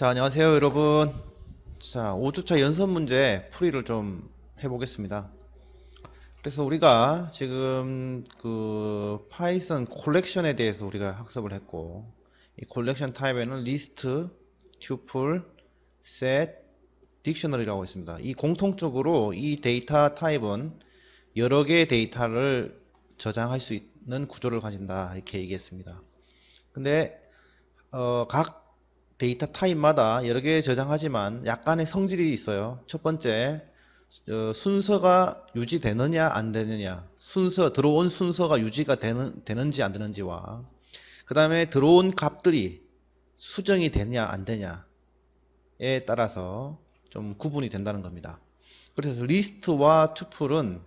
자, 안녕하세요, 여러분. 자, 5주차 연습 문제 풀이를 좀 해보겠습니다. 그래서 우리가 지금 그 파이썬 콜렉션에 대해서 우리가 학습을 했고, 이 콜렉션 타입에는 리스트, 튜플, 셋, 딕셔너리라고 있습니다. 이 공통적으로 이 데이터 타입은 여러 개의 데이터를 저장할 수 있는 구조를 가진다. 이렇게 얘기했습니다. 근데 어, 각 데이터 타입마다 여러 개 저장하지만 약간의 성질이 있어요. 첫 번째, 어, 순서가 유지되느냐 안 되느냐, 순서 들어온 순서가 유지가 되는, 되는지 안 되는지와 그 다음에 들어온 값들이 수정이 되냐 안 되냐에 따라서 좀 구분이 된다는 겁니다. 그래서 리스트와 투플은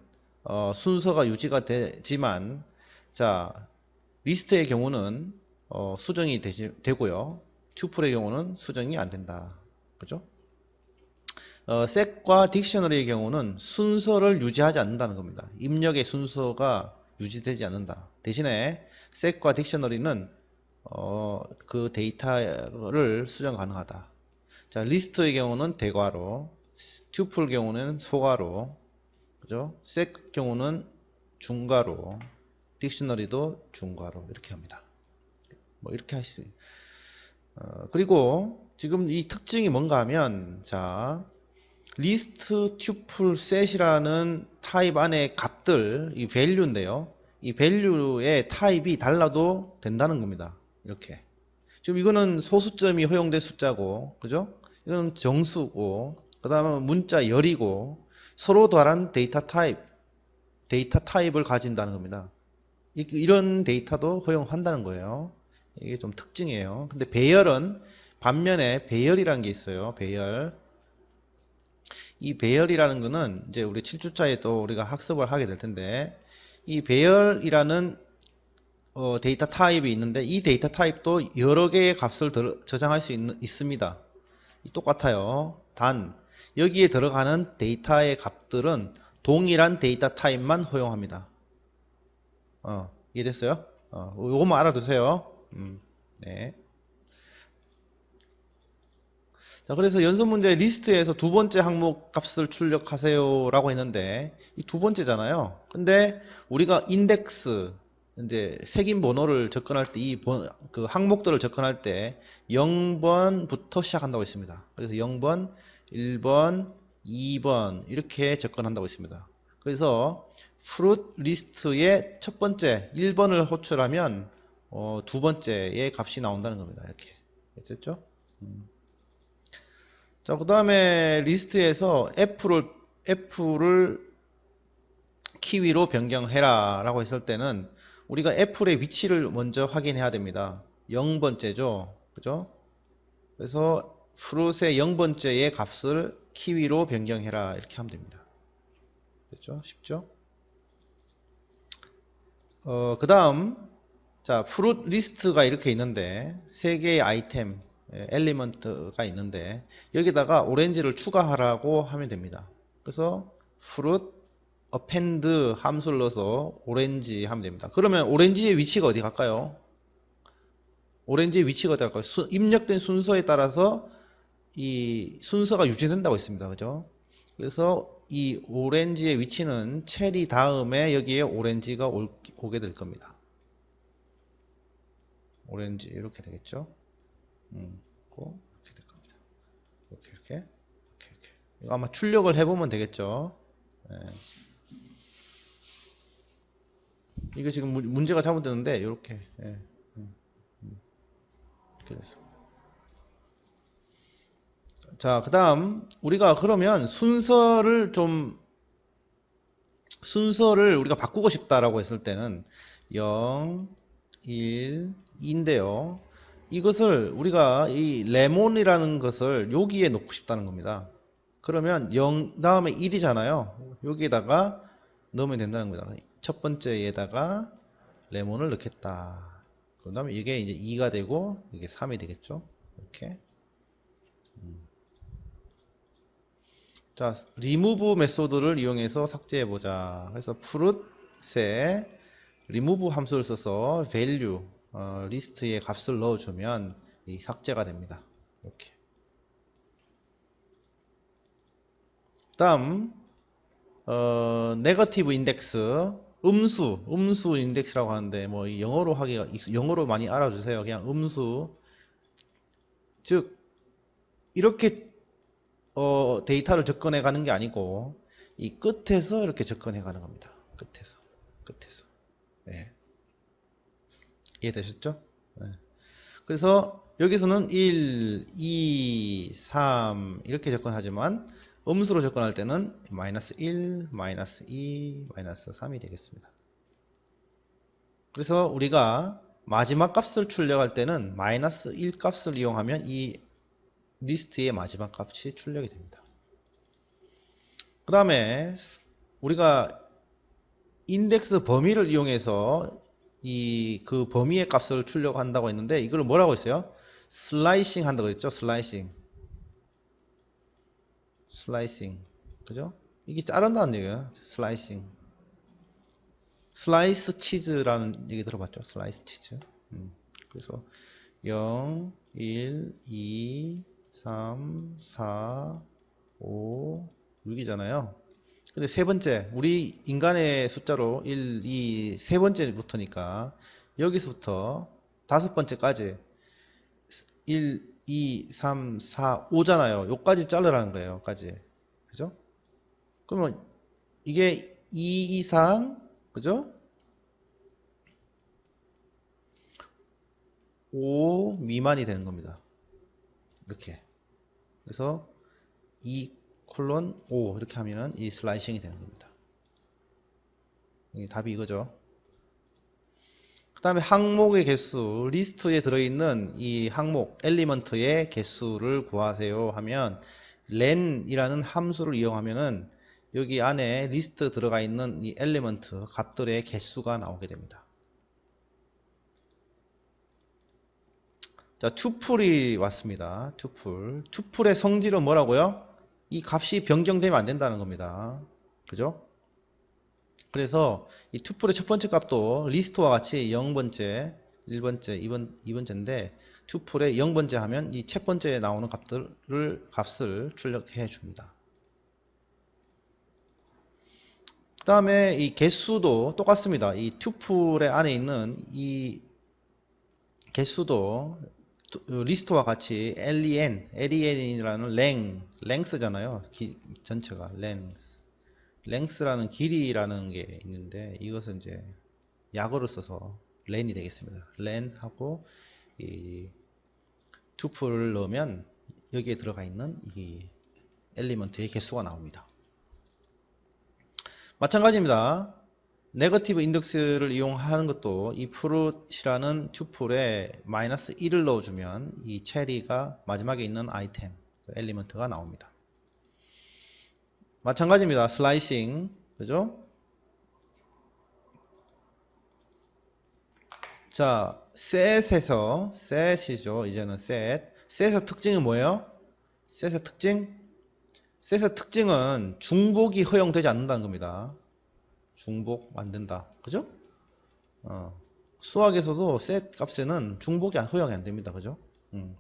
어, 순서가 유지가 되지만 자 리스트의 경우는 어, 수정이 되지, 되고요. 튜플의 경우는 수정이 안 된다. 그죠? 어, 셋과 딕셔너리의 경우는 순서를 유지하지 않는다는 겁니다. 입력의 순서가 유지되지 않는다. 대신에 셋과 딕셔너리는 어, 그 데이터를 수정 가능하다. 자, 리스트의 경우는 대괄호, 튜플 경우는 소괄호, 그죠? 셋 경우는 중괄호, 딕셔너리도 중괄호 이렇게 합니다. 뭐 이렇게 할 수. 있 어, 그리고 지금 이 특징이 뭔가 하면 자 리스트 튜플 셋이라는 타입 안에 값들 이 value인데요. 이 value의 타입이 달라도 된다는 겁니다. 이렇게. 지금 이거는 소수점이 허용된 숫자고, 그죠? 이거는 정수고, 그 다음에 문자 열이고, 서로 다른 데이터 타입, 데이터 타입을 가진다는 겁니다. 이- 이런 데이터도 허용한다는 거예요. 이게 좀 특징이에요. 근데 배열은 반면에 배열이라는 게 있어요. 배열. 이 배열이라는 거는 이제 우리 7주차에 또 우리가 학습을 하게 될 텐데 이 배열이라는 어, 데이터 타입이 있는데 이 데이터 타입도 여러 개의 값을 들- 저장할 수 있, 있습니다. 똑같아요. 단 여기에 들어가는 데이터의 값들은 동일한 데이터 타입만 허용합니다. 어, 이해됐어요? 어, 요것만 알아두세요. 음, 네. 자, 그래서 연습 문제 리스트에서 두 번째 항목 값을 출력하세요 라고 했는데, 이 두 번째잖아요. 근데 우리가 인덱스, 이제 색인 번호를 접근할 때, 이 번, 그 항목들을 접근할 때 0번부터 시작한다고 했습니다. 그래서 0번, 1번, 2번, 이렇게 접근한다고 했습니다. 그래서 fruit 리스트의 첫 번째 1번을 호출하면 어, 두 번째의 값이 나온다는 겁니다. 이렇게. 됐죠? 음. 자, 그 다음에 리스트에서 F를, F를 키위로 변경해라 라고 했을 때는 우리가 F의 위치를 먼저 확인해야 됩니다. 0번째죠. 그죠? 그래서 fruit의 0번째의 값을 키위로 변경해라 이렇게 하면 됩니다. 됐죠? 쉽죠? 어, 그 다음 자, 프루트 리스트가 이렇게 있는데 세 개의 아이템, 예, 엘리먼트가 있는데 여기다가 오렌지를 추가하라고 하면 됩니다. 그래서 fruit append 함수를 넣어서 오렌지 하면 됩니다. 그러면 오렌지의 위치가 어디 갈까요? 오렌지의 위치가 어디 갈까요? 수- 입력된 순서에 따라서 이 순서가 유지된다고 했습니다. 그죠? 그래서 이 오렌지의 위치는 체리 다음에 여기에 오렌지가 올, 오게 될 겁니다. 오렌지 이렇게 되겠죠? 음, 고 이렇게 될 겁니다. 이렇게 이렇게 이렇게 이렇게. 이거 아마 출력을 해보면 되겠죠? 예. 이거 지금 문- 문제가 잘못됐는데 이렇게 음. 이렇게 됐습니다. 자, 그 다음 우리가 그러면 순서를 좀 순서를 우리가 바꾸고 싶다라고 했을 때는 0, 1, 2 인데요. 이것을 우리가 이 레몬이라는 것을 여기에 놓고 싶다는 겁니다. 그러면 0 다음에 1이잖아요. 여기에다가 넣으면 된다는 겁니다. 첫 번째에다가 레몬을 넣겠다. 그 다음에 이게 이제 2가 되고 이게 3이 되겠죠. 이렇게. 자, 리무브 메소드를 이용해서 삭제해 보자. 그래서 프룻에 리무브 함수를 써서 value 어, 리스트에 값을 넣어주면 이 삭제가 됩니다. 이렇게. 다음 어, 네거티브 인덱스 음수 음수 인덱스라고 하는데 뭐 영어로 하기 영어로 많이 알아주세요. 그냥 음수 즉 이렇게 어, 데이터를 접근해 가는 게 아니고 이 끝에서 이렇게 접근해 가는 겁니다. 끝에서 끝에서 네. 이해되셨죠? 네. 그래서 여기서는 1, 2, 3 이렇게 접근하지만 음수로 접근할 때는 마이너스 1, 마이너스 2, 마이너스 3이 되겠습니다. 그래서 우리가 마지막 값을 출력할 때는 마이너스 1 값을 이용하면 이 리스트의 마지막 값이 출력이 됩니다. 그 다음에 우리가 인덱스 범위를 이용해서 이 그 범위의 값을 출력한다고 했는데 이걸 뭐라고 했어요? 슬라이싱 한다고 했죠? 슬라이싱. 슬라이싱. 그죠? 이게 자른다는 얘기예요. 슬라이싱. 슬라이스 치즈라는 얘기 들어봤죠? 슬라이스 치즈. 음. 그래서 0, 1, 2, 3, 4, 5, 6이잖아요. 근데 세 번째, 우리 인간의 숫자로 1, 2, 세 번째부터니까 여기서부터 다섯 번째까지 1, 2, 3, 4, 5잖아요. 요까지 자르라는 거예요. 요까지. 그죠? 그러면 이게 2 이상, 그죠? 5 미만이 되는 겁니다. 이렇게. 그래서 2 콜론 5 이렇게 하면은 이 슬라이싱이 되는 겁니다. 이 답이 이거죠. 그 다음에 항목의 개수, 리스트에 들어있는 이 항목, 엘리먼트의 개수를 구하세요 하면 len이라는 함수를 이용하면은 여기 안에 리스트 들어가 있는 이 엘리먼트 값들의 개수가 나오게 됩니다. 자, 투풀이 왔습니다. 투풀. 투풀의 성질은 뭐라고요? 이 값이 변경되면 안 된다는 겁니다. 그죠? 그래서 이 투풀의 첫 번째 값도 리스트와 같이 0번째, 1번째, 2번, 2번째인데 투풀의 0번째 하면 이 첫 번째에 나오는 값들을 값을 출력해 줍니다. 그 다음에 이 개수도 똑같습니다. 이 투풀의 안에 있는 이 개수도 투- 리스트와 같이 len, len이라는 랭, 랭스잖아요. 기- 전체가 랭스. 랭스라는 길이라는 게 있는데 이것은 이제 약어를 써서 렌이 되겠습니다. 렌하고 이 투풀을 넣으면 여기에 들어가 있는 이 엘리먼트의 개수가 나옵니다. 마찬가지입니다. 네거티브 인덱스를 이용하는 것도 이 프루트이라는 튜플에 마이너스 1을 넣어주면 이 체리가 마지막에 있는 아이템, 그 엘리먼트가 나옵니다. 마찬가지입니다. 슬라이싱, 그죠? 자, 셋에서, 셋이죠. 이제는 셋. 셋의 특징이 뭐예요? 셋의 특징? 셋의 특징은 중복이 허용되지 않는다는 겁니다. 중복 안 된다. 그죠? 어, 수학에서도 셋 값에는 중복이 안- 허용이 안 됩니다. 그죠? 음.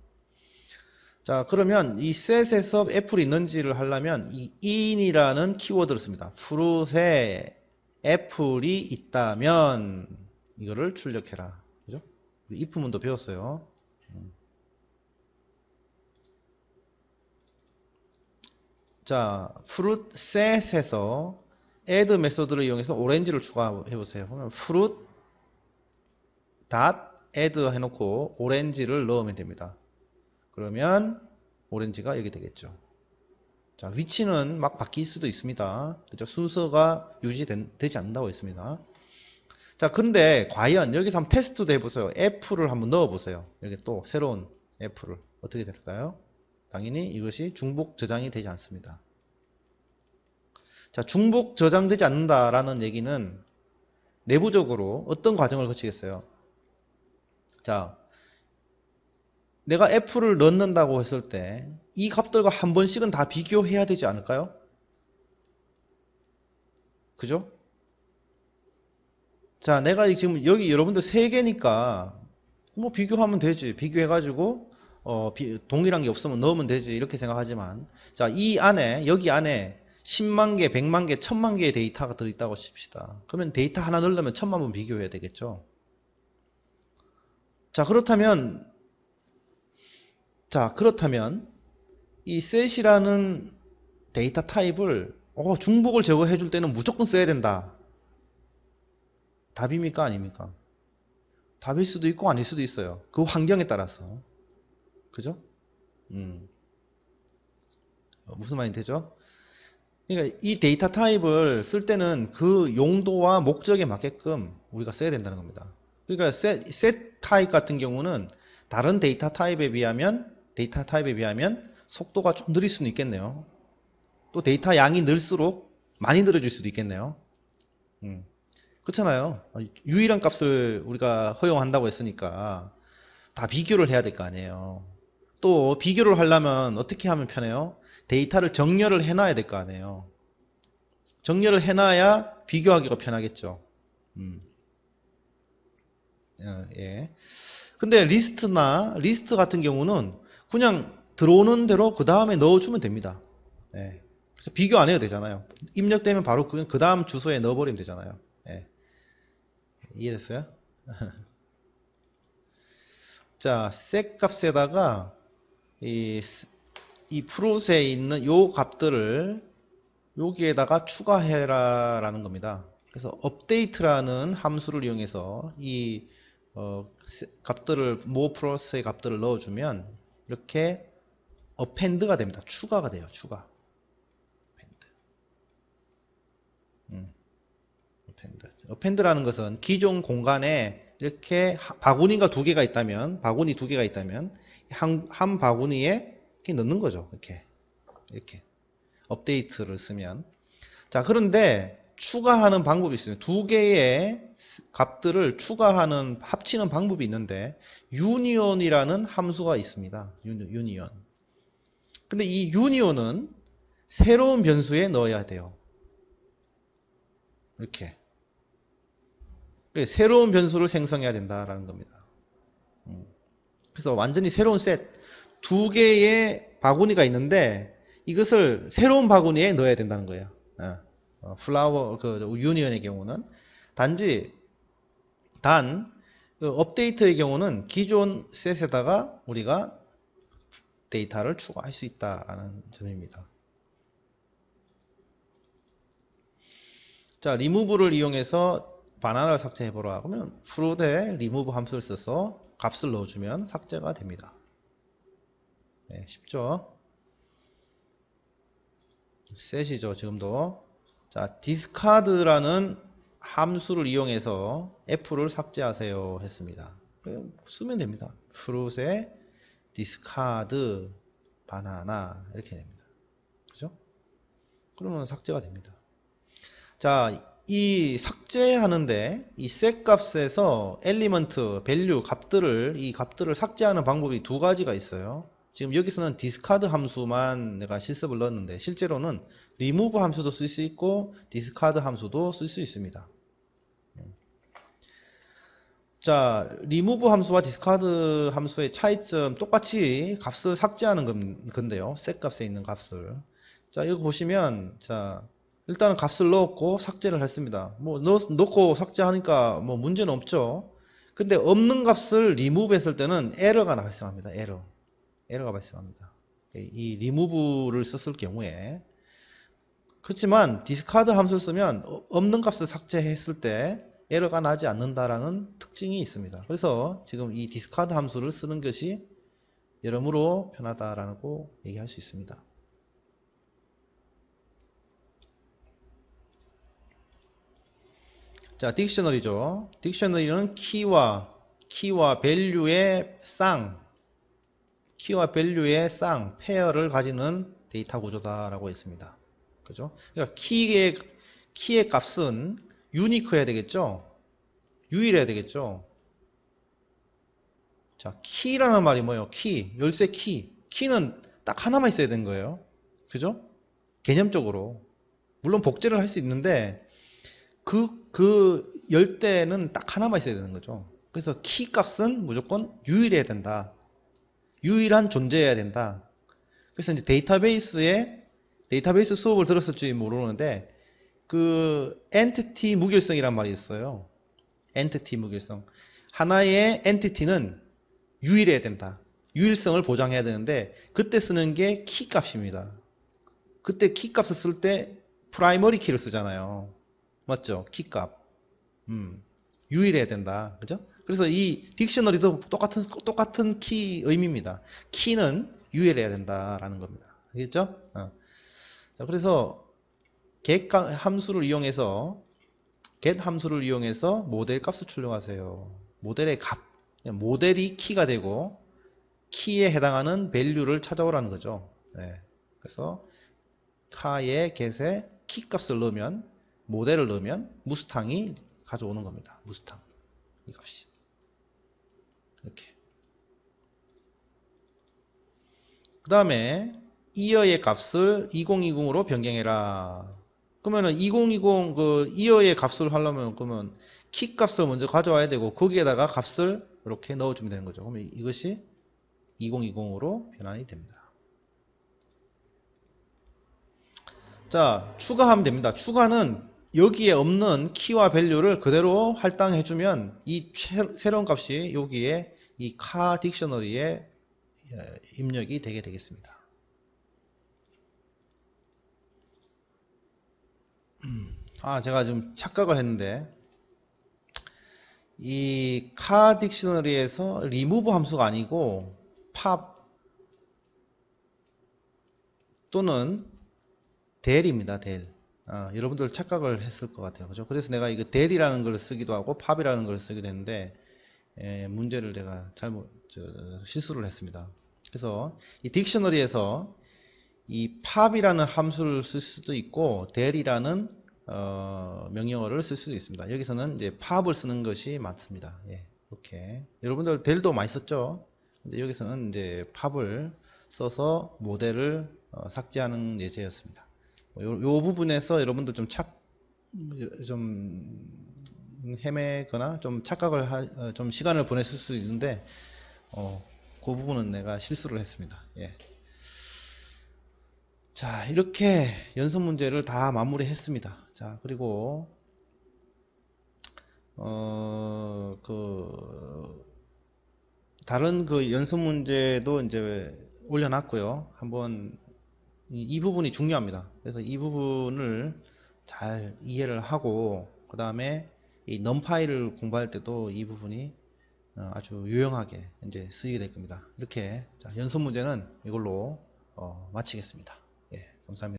자, 그러면 이 셋에서 애플이 있는지를 하려면 이 in이라는 키워드를 씁니다. 프루트에 애플이 있다면 이거를 출력해라. 그죠? 우리 if문도 배웠어요. 음. 자, set에서 add 메소드를 이용해서 오렌지를 추가해 보세요. 그러면 fruit dot add 해놓고 오렌지를 넣으면 됩니다. 그러면 오렌지가 여기 되겠죠. 자, 위치는 막 바뀔 수도 있습니다. 그죠? 순서가 유지되지 않는다고 했습니다. 자, 근데 과연 여기서 한번 테스트도 해보세요. F를 한번 넣어보세요. 여기 또 새로운 F를 어떻게 될까요? 당연히 이것이 중복 저장이 되지 않습니다. 자, 중복 저장되지 않는다라는 얘기는 내부적으로 어떤 과정을 거치겠어요? 자, 내가 F를 넣는다고 했을 때 이 값들과 한 번씩은 다 비교해야 되지 않을까요? 그죠? 자, 내가 지금 여기 여러분들 세 개니까 뭐 비교하면 되지. 비교해가지고 어, 비- 동일한 게 없으면 넣으면 되지. 이렇게 생각하지만 자, 이 안에 여기 안에 10만 개, 100만 개, 1000만 개의 데이터가 들어있다고 칩시다. 그러면 데이터 하나 넣으려면 1000만 번 비교해야 되겠죠. 자, 그렇다면 자, 그렇다면 이 셋이라는 데이터 타입을 어, 중복을 제거해 줄 때는 무조건 써야 된다. 답입니까? 아닙니까? 답일 수도 있고 아닐 수도 있어요. 그 환경에 따라서. 그죠? 음. 어, 무슨 말이 되죠? 그러니까 이 데이터 타입을 쓸 때는 그 용도와 목적에 맞게끔 우리가 써야 된다는 겁니다. 그러니까 셋, 셋 타입 같은 경우는 다른 데이터 타입에 비하면 데이터 타입에 비하면 속도가 좀 느릴 수는 있겠네요. 또 데이터 양이 늘수록 많이 늘어질 수도 있겠네요. 음. 그렇잖아요. 유일한 값을 우리가 허용한다고 했으니까 다 비교를 해야 될 거 아니에요. 또 비교를 하려면 어떻게 하면 편해요? 데이터를 정렬을 해놔야 될 거 아니에요. 정렬을 해놔야 비교하기가 편하겠죠. 음. 어, 예. 근데 리스트나 리스트 같은 경우는 그냥 들어오는 대로 그 다음에 넣어주면 됩니다. 예. 그래서 비교 안 해도 되잖아요. 입력되면 바로 그, 그 다음 주소에 넣어버리면 되잖아요. 예. 이해됐어요? 자, 셋 값에다가 이, 스- 이 프로세에 있는 요 값들을 여기에다가 추가해라 라는 겁니다. 그래서 update라는 함수를 이용해서 이 어, 세- 값들을 모 프로세의 값들을 넣어주면 이렇게 append가 됩니다. 추가가 돼요. 추가. append. 음. append. append라는 것은 기존 공간에 이렇게 하- 바구니가 두 개가 있다면 바구니 두 개가 있다면 한, 한 바구니에 이렇게 넣는 거죠. 이렇게 이렇게 업데이트를 쓰면 자 그런데 추가하는 방법이 있어요. 두 개의 스- 값들을 추가하는 합치는 방법이 있는데 유니온이라는 함수가 있습니다. 유니- 유니온. 근데 이 유니온은 새로운 변수에 넣어야 돼요. 이렇게. 새로운 변수를 생성해야 된다라는 겁니다. 음. 그래서 완전히 새로운 셋, 두 개의 바구니가 있는데 이것을 새로운 바구니에 넣어야 된다는 거예요. 어, 어, 플라워 그 유니언의 경우는 단지 단 그 업데이트의 경우는 기존 셋에다가 우리가 데이터를 추가할 수 있다라는 점입니다. 자, 리무브를 이용해서 바나나를 삭제해 보라. 그러면 프로데 리무브 함수를 써서 값을 넣어주면 삭제가 됩니다. 네, 쉽죠? 셋이죠, 지금도. 자, discard라는 함수를 이용해서 f를 삭제하세요 했습니다. 쓰면 됩니다. fruit의 discard 바나나 이렇게 됩니다. 그죠? 그러면 삭제가 됩니다. 자, 이 삭제하는데 이 set 값에서 엘리먼트, 밸류, 값들을 이 값들을 삭제하는 방법이 두 가지가 있어요. 지금 여기서는 discard 함수만 내가 실습을 넣었는데 실제로는 remove 함수도 쓸 수 있고 discard 함수도 쓸 수 있습니다. 자, remove 함수와 discard 함수의 차이점 똑같이 값을 삭제하는 건- 건데요. set 값에 있는 값을. 자, 이거 보시면 자, 일단은 값을 넣었고 삭제를 했습니다. 뭐 넣, 넣고 삭제하니까 뭐 문제는 없죠. 근데 없는 값을 remove 했을 때는 에러가 발생합니다. 에러. 에러가 발생합니다. 이 remove를 썼을 경우에 그렇지만 discard 함수를 쓰면 어- 없는 값을 삭제했을 때 에러가 나지 않는다라는 특징이 있습니다. 그래서 지금 이 discard 함수를 쓰는 것이 여러모로 편하다라고 얘기할 수 있습니다. 자, 딕셔너리죠. 딕셔너리는 키와 키와 밸류의 쌍, 키와 밸류의 쌍, 페어를 가지는 데이터 구조다라고 했습니다. 그죠? 그러니까 키의 키의 값은 유니크해야 되겠죠? 유일해야 되겠죠? 자, 키라는 말이 뭐예요? 키, 열쇠 키. 키는 딱 하나만 있어야 되는 거예요. 그죠? 개념적으로. 물론 복제를 할 수 있는데 그, 그 열대는 딱 하나만 있어야 되는 거죠. 그래서 키 값은 무조건 유일해야 된다. 유일한 존재여야 된다. 그래서 이제 데이터베이스에 데이터베이스 수업을 들었을지 모르는데 그 엔티티 무결성이란 말이 있어요. 엔티티 무결성. 하나의 엔티티는 유일해야 된다. 유일성을 보장해야 되는데 그때 쓰는 게 키 값입니다. 그때 키 값을 쓸 때 프라이머리 키를 쓰잖아요. 맞죠? 키 값. 음. 유일해야 된다. 그죠? 그래서 이 딕셔너리도 똑같은 똑같은 키 의미입니다. 키는 유일해야 된다라는 겁니다. 알겠죠? 어. 자, 그래서 get 함수를 이용해서 get 함수를 이용해서 모델 값을 출력하세요. 모델의 값, 모델이 키가 되고 키에 해당하는 밸류를 찾아오라는 거죠. 네. 그래서 카의 get에 키 값을 넣으면 모델을 넣으면 무스탕이 가져오는 겁니다. 무스탕 이 값이 이렇게 그 다음에 이어의 값을 2020으로 변경해라. 그러면은 2020 그 이어의 값을 하려면 그러면 키 값을 먼저 가져와야 되고 거기에다가 값을 이렇게 넣어주면 되는 거죠. 그러면 이것이 2020으로 변환이 됩니다. 자, 추가하면 됩니다. 추가는 여기에 없는 키와 밸류를 그대로 할당해주면 이 새로운 값이 여기에 이 카 딕셔너리에 입력이 되게 되겠습니다. 아, 제가 좀 착각을 했는데 이 카 딕셔너리에서 리무브 함수가 아니고 팝 또는 델입니다. 델. 아, 여러분들 착각을 했을 것 같아요. 그죠? 그래서 내가 이거 델이라는 걸 쓰기도 하고 팝이라는 걸 쓰기도 했는데 에, 문제를 내가 잘못 저, 실수를 했습니다. 그래서 이 딕셔너리에서 이 팝이라는 함수를 쓸 수도 있고 델이라는 어, 명령어를 쓸 수도 있습니다. 여기서는 이제 팝을 쓰는 것이 맞습니다. 예, 이렇게 여러분들 델도 많이 썼죠. 근데 여기서는 이제 팝을 써서 모델을 어, 삭제하는 예제였습니다. 요, 요 부분에서 여러분들 좀 착, 좀 헤매거나 좀 착각을 하, 어, 좀 시간을 보냈을 수 있는데 어, 그 부분은 내가 실수를 했습니다. 예. 자 이렇게 연습 문제를 다 마무리했습니다. 자 그리고 어 그 다른 그 연습 문제도 이제 올려놨고요. 한번 이 부분이 중요합니다. 그래서 이 부분을 잘 이해를 하고 그 다음에 이 넘파이를 공부할 때도 이 부분이 어, 아주 유용하게 이제 쓰이게 될 겁니다. 이렇게 자, 연습 문제는 이걸로 어, 마치겠습니다. 예, 감사합니다.